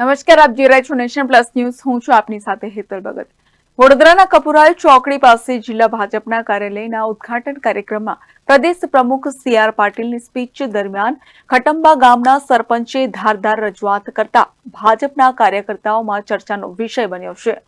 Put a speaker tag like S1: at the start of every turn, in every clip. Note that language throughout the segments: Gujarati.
S1: નમસ્કાર, આપ જોઈ રહ્યા નેશન પ્લસ ન્યૂઝ. હું છું આપની સાથે હેતલ ભગત. વડોદરાના કપુરાલ ચોકડી પાસે જિલ્લા ભાજપના કાર્યાલયના ઉદઘાટન કાર્યક્રમમાં પ્રદેશ પ્રમુખ સી આર પાટીલની સ્પીચ દરમિયાન ખટંબા ગામના સરપંચે ધારદાર રજૂઆત કરતા ભાજપના કાર્યકર્તાઓમાં ચર્ચાનો વિષય બન્યો છે.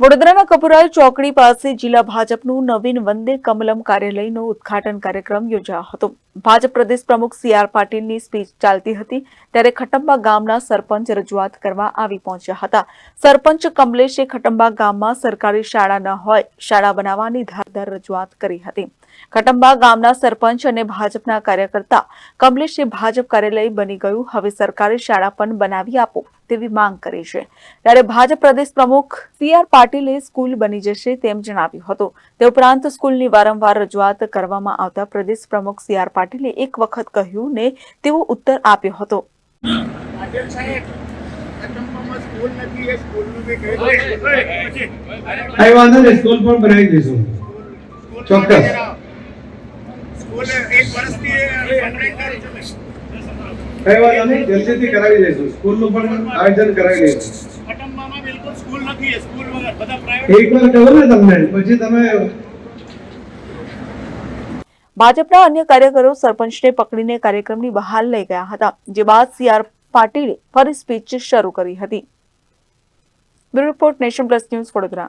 S1: વડોદરાના કપુરાલ ચોકડી પાસે જિલ્લા ભાજપનું નવીન વંદે કમલમ કાર્યાલયનો ઉદ્ઘાટન કાર્યક્રમ યોજાયો હતો. ભાજપ પ્રદેશ પ્રમુખ સી આર પાટીલની સ્પીચ ચાલતી હતી ત્યારે ખટંબા ગામના સરપંચ રજૂઆત કરવા આવી પહોંચ્યા હતા. સરપંચ કમલેશે ખટંબા ગામમાં સરકારી શાળા ન હોય, શાળા બનાવવાની ધારદાર રજૂઆત કરી હતી. ખટંબા ગામના સરપંચ અને ભાજપના કાર્યકર્તા કમલેશે ભાજપ કાર્યાલય બની ગયું, હવે સરકારી શાળા પણ બનાવી આપો. તેવી માંગ કરી છે. ત્યારે ભાજપ પ્રદેશ પ્રમુખ સી આર પાટીલે સ્કૂલ બની જશે તેમ જણાવ્યું હતું. તે ઉપરાંત સ્કૂલની વારંવાર રજૂઆત કરવામાં આવતા પ્રદેશ પ્રમુખ સી આર પાટીલે એક વખત કહ્યું ને તેવો ઉત્તર આપ્યો હતો.
S2: સ્કૂલ
S3: પણ બનાવી દઈશું. ચોક્કસ.
S2: સ્કૂલ એક વર્ષથી કમ્પ્લીટ કરી છે મેં.
S3: કઈ વાંધો નહીં જલ્દીથી કરાવી દઈશું. સ્કૂલનું પણ આયોજન કરાવી દઈશું.
S2: કદમમાં બિલકુલ સ્કૂલ નથી એ સ્કૂલ વગર બધા પ્રાઇવેટ
S3: એક વાર કહું ને તમને પછી તમે
S1: ભાજપના અન્ય કાર્યકરો સરપંચને પકડીને કાર્યક્રમની બહાર લઈ ગયા હતા જે બાદ સી આર પાટીલે ફરી સ્પીચ શરૂ કરી હતી. Bureau report Nation Plus News Vadodara.